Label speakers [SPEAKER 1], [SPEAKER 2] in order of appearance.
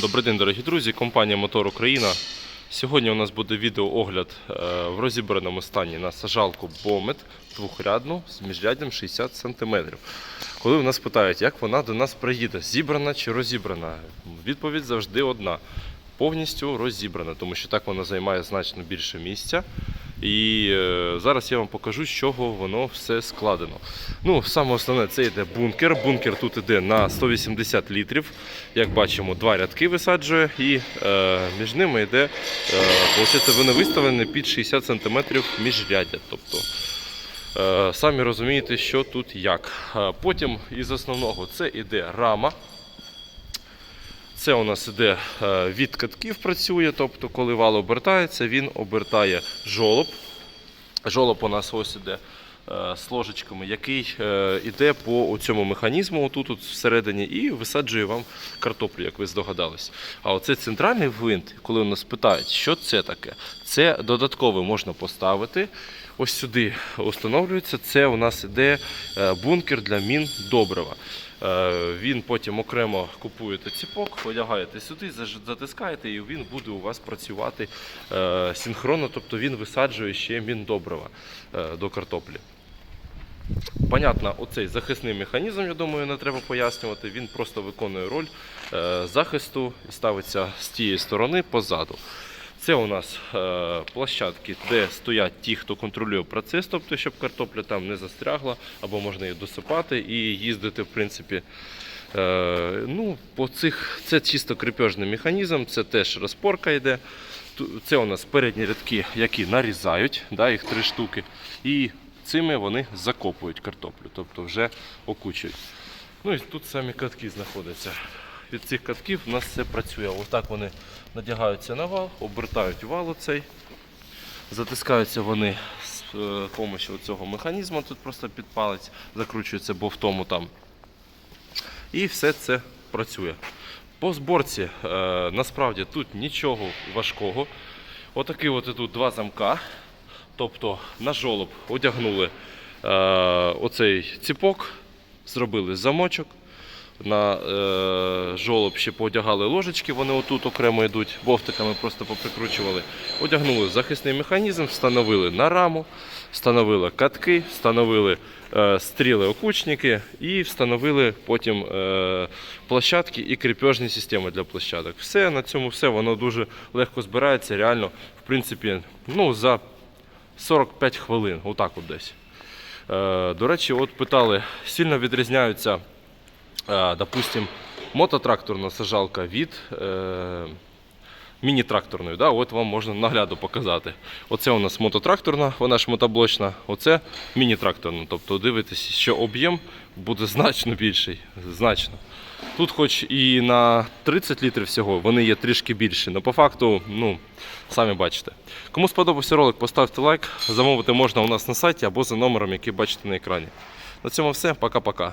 [SPEAKER 1] Добрий день, дорогі друзі, компанія Мотор Україна. Сьогодні у нас буде відеоогляд е, в розібраному стані на сажалку Бомет двохрядну з міжряддям 60 см. Коли у нас питають, як вона до нас приїде, зібрана чи розібрана, відповідь завжди одна: повністю розібрана, тому що так вона займає значно більше місця. І е, зараз я вам покажу, з чого воно все складено. Ну, саме основне це йде бункер. Бункер тут йде на 180 літрів. Як бачимо, два рядки висаджує, і е, між ними йде, е, виходить, воно виставлене під 60 см міжряддя. Тобто, е, самі розумієте, що тут як. Е, Потім із основного це йде рама. Це у нас іде е, від катків працює, тобто коли вал обертається, він обертає жолоб. Жолоб у нас ось іде е, з ложечками, який е, іде по цьому механізму, отут от всередині, і висаджує вам картоплю, як ви здогадались. А оце центральний гвинт, коли у нас питають, що це таке, це додатково можна поставити. Ось сюди встановлюється. Це у нас іде е, бункер для мін добрива. Е, Він потім окремо купуєте ціпок, одягаєте сюди, затискаєте, і він буде у вас працювати е, синхронно, тобто він висаджує ще міндобрива е, до картоплі. Понятно, оцей захисний механізм, я думаю, не треба пояснювати. Він просто виконує роль захисту і ставиться з тієї сторони позаду. Це у нас е, площадки, де стоять ті, хто контролює процес, тобто, щоб картопля там не застрягла, або можна її досипати і їздити, в принципі. Е, ну, по цих, це чисто крепежний механізм, це теж розпорка йде. Це у нас передні рядки, які нарізають, да, їх три штуки. І цими вони закопують картоплю, тобто вже окучують. Ну і тут самі катки знаходяться. Від цих катків у нас все працює. Отак вони надягаються на вал, обертають вал оцей. Затискаються вони з допомогою цього механізму. Тут просто під палець закручується бовтому там. І все це працює. По зборці е, насправді тут нічого важкого. Отакий от тут два замка. Тобто на жолоб одягнули е, оцей ціпок, зробили замочок. На е, жолоб ще поодягали ложечки, вони отут окремо йдуть, бовтиками просто поприкручували. Одягнули захисний механізм, встановили на раму, встановили катки, встановили е, стріли окучники і встановили потім е, площадки і кріпежні системи для площадок. Все на цьому все воно дуже легко збирається. Реально, в принципі, ну, за 45 хвилин, отак от десь. Е, до речі, от питали, сильно відрізняються, допустим, мототракторна сажалка від е, міні-тракторної. Да? От вам можна нагляду показати. Оце у нас мототракторна, вона ж мотоблочна, оце міні-тракторна. Тобто дивитесь, що об'єм буде значно більший. Значно. Тут, хоч і на 30 літрів всього, вони є трішки більші, але по факту, ну, самі бачите. Кому сподобався ролик, поставте лайк. Замовити можна у нас на сайті або за номером, який бачите на екрані. На цьому все. Пока-пока.